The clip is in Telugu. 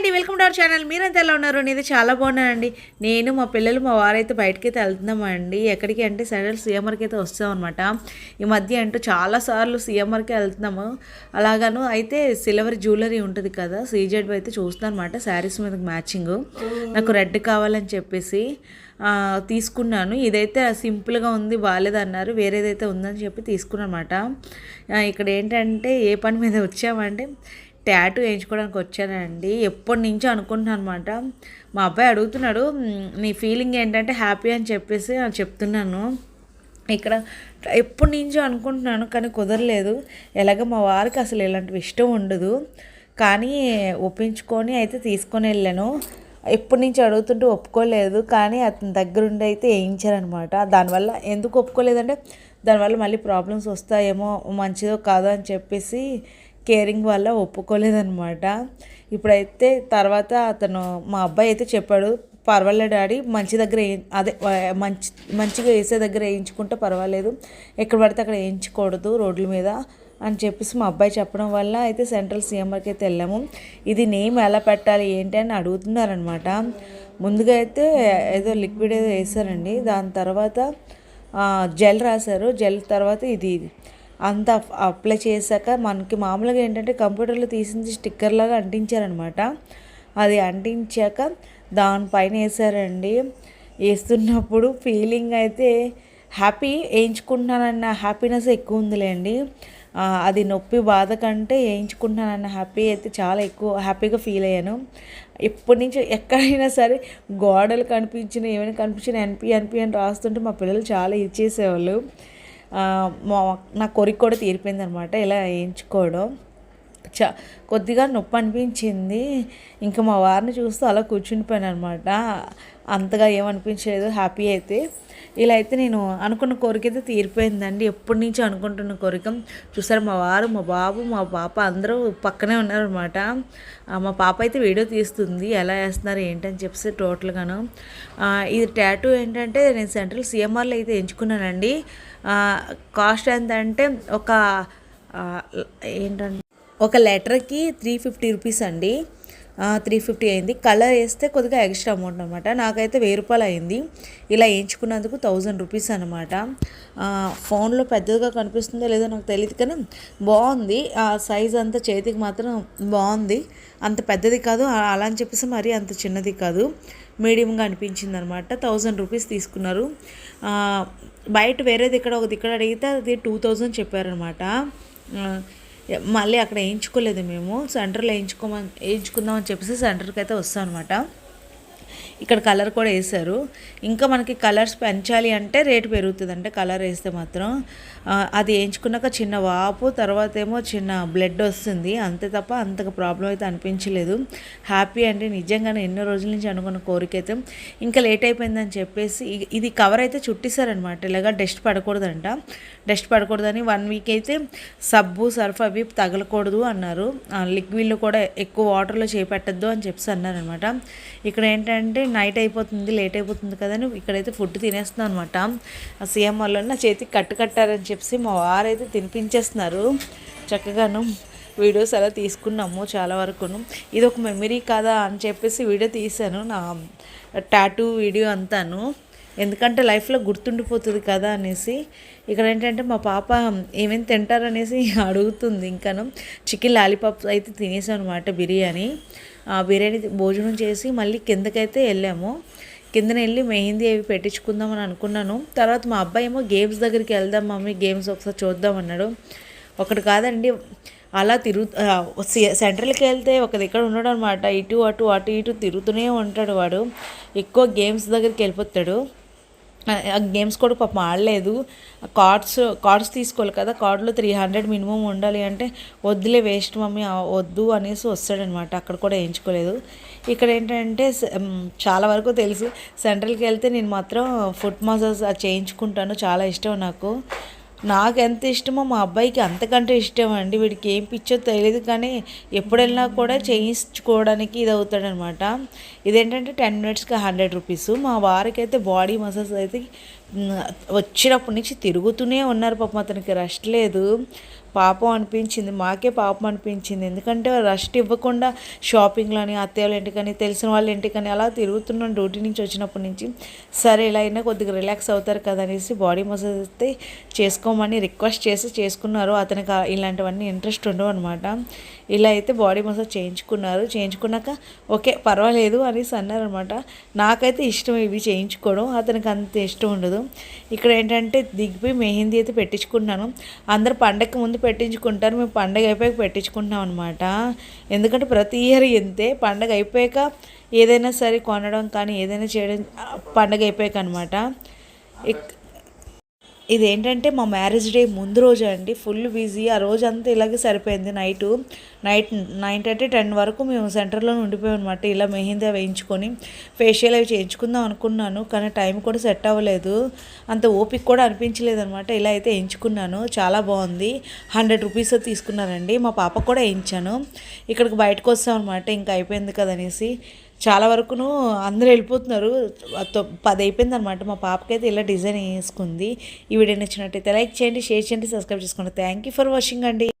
అండి వెల్కమ్ టు అవర్ ఛానల్. మీరంతా ఎలా ఉన్నారు? నేను చాలా బాగున్నానండి. నేను మా పిల్లలు మా వారైతే బయటకి అయితే వెళ్తున్నామండి. ఎక్కడికి అంటే సడల్ సీఎంఆర్కి అయితే వస్తాం అనమాట ఈ మధ్య అంటూ చాలాసార్లు సీఎంఆర్కే వెళ్తున్నాము. అలాగాను అయితే సిల్వర్ జ్యువెలరీ ఉంటుంది కదా సీజెడ్ అయితే చూస్తున్నాను అనమాట శారీస్ మీద మ్యాచింగ్. నాకు రెడ్ కావాలని చెప్పేసి తీసుకున్నాను. ఇదైతే సింపుల్గా ఉంది బాగాలేదన్నారు. వేరేదైతే ఉందని చెప్పి తీసుకున్నాను అనమాట ఇక్కడ ఏంటంటే ఏ పని మీద వచ్చామంటే ట్యాటూ వేయించుకోవడానికి వచ్చానండి. ఎప్పటి నుంచో అనుకుంటున్నాను అనమాట మా అబ్బాయి అడుగుతున్నాడు నీ ఫీలింగ్ ఏంటంటే హ్యాపీ అని చెప్పేసి చెప్తున్నాను. ఇక్కడ ఎప్పటి నుంచో అనుకుంటున్నాను కానీ కుదరలేదు. ఎలాగ మా వారికి అసలు ఇలాంటివి ఇష్టం ఉండదు. కానీ ఒప్పించుకొని అయితే తీసుకొని వెళ్ళాను. ఎప్పటి నుంచి అడుగుతుంటే ఒప్పుకోలేదు. కానీ అతని దగ్గరుండి అయితే వేయించారనమాట దానివల్ల ఎందుకు ఒప్పుకోలేదంటే దానివల్ల మళ్ళీ ప్రాబ్లమ్స్ వస్తాయేమో మంచిదో కాదో అని చెప్పేసి కేరింగ్ వల్ల ఒప్పుకోలేదనమాట ఇప్పుడైతే తర్వాత అతను మా అబ్బాయి అయితే చెప్పాడు పర్వాలేదు డాడీ మంచి దగ్గర అదే మంచి మంచిగా వేసే దగ్గర వేయించుకుంటే పర్వాలేదు ఎక్కడ పడితే అక్కడ వేయించకూడదు రోడ్ల మీద అని చెప్పేసి మా అబ్బాయి చెప్పడం వల్ల అయితే సెంట్రల్ సీఎంఆర్కి అయితే వెళ్ళాము. ఇది నేమ్ ఎలా పెట్టాలి ఏంటి అని అడుగుతున్నారనమాట ముందుగా అయితే ఏదో లిక్విడ్ ఏదో వేసారండి దాని తర్వాత జెల్ రాశారు జెల్ తర్వాత ఇది అంతా అప్లై చేశాక మనకి మామూలుగా ఏంటంటే కంప్యూటర్లో తీసింది స్టిక్కర్ లాగా అంటించారనమాట. అది అంటించాక దానిపైన వేసారండి వేస్తున్నప్పుడు ఫీలింగ్ అయితే హ్యాపీ వేయించుకుంటున్నానన్న హ్యాపీనెస్ ఎక్కువ ఉందిలేండి. అది నొప్పి బాధ కంటే వేయించుకుంటున్నానన్న హ్యాపీ అయితే చాలా ఎక్కువ హ్యాపీగా ఫీల్ అయ్యాను. ఎప్పటి నుంచి ఎక్కడైనా సరే గోడలు కనిపించిన ఏమైనా కనిపించిన ఎన్పి ఎన్పి అని రాస్తుంటే మా పిల్లలు చాలా ఇచ్చేసేవాళ్ళు. నా కోరిక కూడా తీరిపోయింది అనమాట ఇలా వేయించుకోవడం. చ కొద్దిగా నొప్పి అనిపించింది. ఇంకా మా వారిని చూస్తూ అలా కూర్చుండిపోయాను అనమాట అంతగా ఏమనిపించలేదు హ్యాపీ అయితే. ఇలా అయితే నేను అనుకున్న కోరిక అయితే తీరిపోయిందండి. ఎప్పటి నుంచి అనుకుంటున్న కోరిక? చూసారు మా వారు మా బాబు మా పాప అందరూ పక్కనే ఉన్నారనమాట మా పాప అయితే వీడియో తీస్తుంది. ఎలా వేస్తున్నారు ఏంటని చెప్పేసి టోటల్గాను. ఇది ట్యాటూ ఏంటంటే నేను సెంట్రల్ సిఎంఆర్లో అయితే ఎంచుకున్నానండి. కాస్ట్ ఎంత అంటే ఒక ఏంటంటే ఒక లెటర్కి త్రీ ఫిఫ్టీ రూపీస్ అండి. త్రీ ఫిఫ్టీ అయింది. కలర్ వేస్తే కొద్దిగా ఎక్స్ట్రా అమౌంట్ అనమాట నాకైతే వెయ్యి రూపాయలు అయింది. ఇలా వేయించుకున్నందుకు థౌజండ్ రూపీస్ అనమాట ఫోన్లో పెద్దదిగా కనిపిస్తుందో లేదో నాకు తెలియదు కానీ బాగుంది. ఆ సైజ్ అంతా చేతికి మాత్రం బాగుంది. అంత పెద్దది కాదు. అలా అని చెప్పేసి మరీ అంత చిన్నది కాదు. మీడియంగా అనిపించింది అనమాట థౌజండ్ రూపీస్ తీసుకున్నారు. బయట వేరేది ఇక్కడ ఒకది ఇక్కడ అడిగితే అది టూ థౌజండ్ చెప్పారనమాట మళ్ళీ అక్కడ వేయించుకోలేదు మేము. సెంటర్లో వేయించుకోమని వేయించుకుందామని చెప్పేసి సెంటర్కి అయితే వస్తాం అనమాట ఇక్కడ కలర్ కూడా వేశారు. ఇంకా మనకి కలర్స్ పెంచాలి అంటే రేటు పెరుగుతుంది అంటే కలర్ వేస్తే మాత్రం. అది వేయించుకున్నాక చిన్న వాపు తర్వాత ఏమో చిన్న బ్లడ్ వస్తుంది. అంతే తప్ప అంతగా ప్రాబ్లం అయితే అనిపించలేదు. హ్యాపీ అంటే నిజంగానే ఎన్నో రోజుల నుంచి అనుకున్న కోరిక అయితే. ఇంకా లేట్ అయిపోయిందని చెప్పేసి ఇది కవర్ అయితే చుట్టేశారనమాట ఇలాగా డస్ట్ పడకూడదంట. డస్ట్ పడకూడదని వన్ వీక్ అయితే సబ్బు సర్ఫ్ అవి తగలకూడదు అన్నారు. లిక్విడ్లో కూడా ఎక్కువ వాటర్లో చేపెట్టద్దు అని చెప్పేసి అన్నారనమాట ఇక్కడ ఏంటంటే నైట్ అయిపోతుంది లేట్ అయిపోతుంది కదని ఇక్కడైతే ఫుడ్ తినేస్తున్నాను అనమాట ఆ సీఎం వాళ్ళు నా చేతికి కట్టు కట్టారని చెప్పేసి మా వారైతే తినిపించేస్తున్నారు. చక్కగాను వీడియోస్ అలా తీసుకున్నాము చాలా వరకును. ఇది ఒక మెమరీ కదా అని చెప్పేసి వీడియో తీశాను. నా టాటూ వీడియో అంతాను. ఎందుకంటే లైఫ్లో గుర్తుండిపోతుంది కదా అనేసి. ఇక్కడ ఏంటంటే మా పాప ఏమేమి తింటారనేసి అడుగుతుంది. ఇంకాను చికెన్ లాలీపాప్ అయితే తినేసాను అనమాట బిర్యానీ. బిర్యానీ భోజనం చేసి మళ్ళీ కిందకైతే వెళ్ళాము. కిందన వెళ్ళి మెహందీ అవి పెట్టించుకుందాం అని అనుకున్నాను. తర్వాత మా అబ్బాయి ఏమో గేమ్స్ దగ్గరికి వెళ్దాం మమ్మీ గేమ్స్ ఒకసారి చూద్దాం అన్నాడు. ఒకటి కాదండి అలా తిరుగు సె- సెంట్రల్కి వెళ్తే ఒక దగ్గర ఉన్నాడు అనమాట ఇటు అటు అటు ఇటు తిరుగుతూనే ఉంటాడు వాడు. ఎక్కువ గేమ్స్ దగ్గరికి వెళ్ళిపోతాడు. గేమ్స్ కూడా పాపం ఆడలేదు. కార్డ్స్ కార్డ్స్ తీసుకోవాలి కదా కార్డులో త్రీ హండ్రెడ్ మినిమం ఉండాలి అంటే వద్దులే వేస్ట్ మమ్మీ వద్దు అనేసి వస్తాడనమాట. అక్కడ కూడా వేయించుకోలేదు. ఇక్కడ ఏంటంటే చాలా వరకు తెలుసు. సెంట్రల్కి వెళ్తే నేను మాత్రం ఫుట్ మసాజ్ అది చేయించుకుంటాను. చాలా ఇష్టం నాకు. నాకు ఎంత ఇష్టమో మా అబ్బాయికి అంతకంటే ఇష్టం అండి. వీడికి ఏం పిచ్చో తెలియదు కానీ ఎప్పుడెళ్ళినా కూడా చేయించుకోవడానికి ఇది అవుతాడనమాట ఇదేంటంటే టెన్ మినిట్స్కి హండ్రెడ్ రూపీస్. మా వారికి అయితే బాడీ మసాజ్ అయితే వచ్చినప్పటి నుంచి తిరుగుతూనే ఉన్నారు. పాపం అతనికి రెస్ట్ లేదు. పాపం అనిపించింది. మాకే పాపం అనిపించింది. ఎందుకంటే రెస్ట్ ఇవ్వకుండా షాపింగ్లని అత్తయ్య వాళ్ళ ఇంటికని తెలిసిన వాళ్ళ ఇంటికని అలా తిరుగుతున్నాం డ్యూటీ నుంచి వచ్చినప్పటి నుంచి. సరే ఇలా అయినా కొద్దిగా రిలాక్స్ అవుతారు కదా అనేసి బాడీ మసాజ్ అయితే చేసుకోమని రిక్వెస్ట్ చేసి చేసుకున్నారు. అతనికి ఇలాంటివన్నీ ఇంట్రెస్ట్ ఉండవు అనమాట ఇలా అయితే బాడీ మసాజ్ చేయించుకున్నారు. చేయించుకున్నాక ఓకే పర్వాలేదు అనేసి అన్నారనమాట నాకైతే ఇష్టం ఇవి చేయించుకోవడం. అతనికి అంత ఇష్టం ఉండదు. ఇక్కడ ఏంటంటే దిగిపోయి మెహందీ అయితే పెట్టించుకున్నాను అందరు పండగ ముందు పెట్టించుకుంటారు. మేము పండగ అయిపోయాక పెట్టించుకుంటున్నాం అనమాట ఎందుకంటే ప్రతి ఇయర్ ఇంతే. పండగ అయిపోయాక ఏదైనా సరే కొనడం కానీ ఏదైనా చేయడం పండగ అయిపోయాక అనమాట ఇదేంటంటే మా మ్యారేజ్ డే ముందు రోజు అండి. ఫుల్ బిజీ ఆ రోజు అంతా ఇలాగే సరిపోయింది night. Night nine thirty ten వరకు మేము సెంటర్లో ఉండిపోయాం అనమాట ఇలా మెహందీ వేయించుకొని ఫేషియల్ అవి చేయించుకుందాం అనుకున్నాను కానీ టైం కూడా సెట్ అవ్వలేదు. అంత ఓపిక కూడా అనిపించలేదు అనమాట ఇలా అయితే వేయించుకున్నాను. చాలా బాగుంది. హండ్రెడ్ రూపీస్ తీసుకున్నానండి మా పాప కూడా వేయించాను. ఇక్కడికి బయటకు వస్తాం అనమాట ఇంకా అయిపోయింది కదనేసి చాలా వరకును అందరూ వెళ్ళిపోతున్నారు. పది అయిపోయింది అనమాట మా పాపకైతే ఇలా డిజైన్ వేసుకుంది. ఈ వీడియో నచ్చినట్టయితే లైక్ చేయండి షేర్ చేయండి సబ్స్క్రైబ్ చేసుకోండి. థ్యాంక్ యూ ఫర్ వాచింగ్ అండి.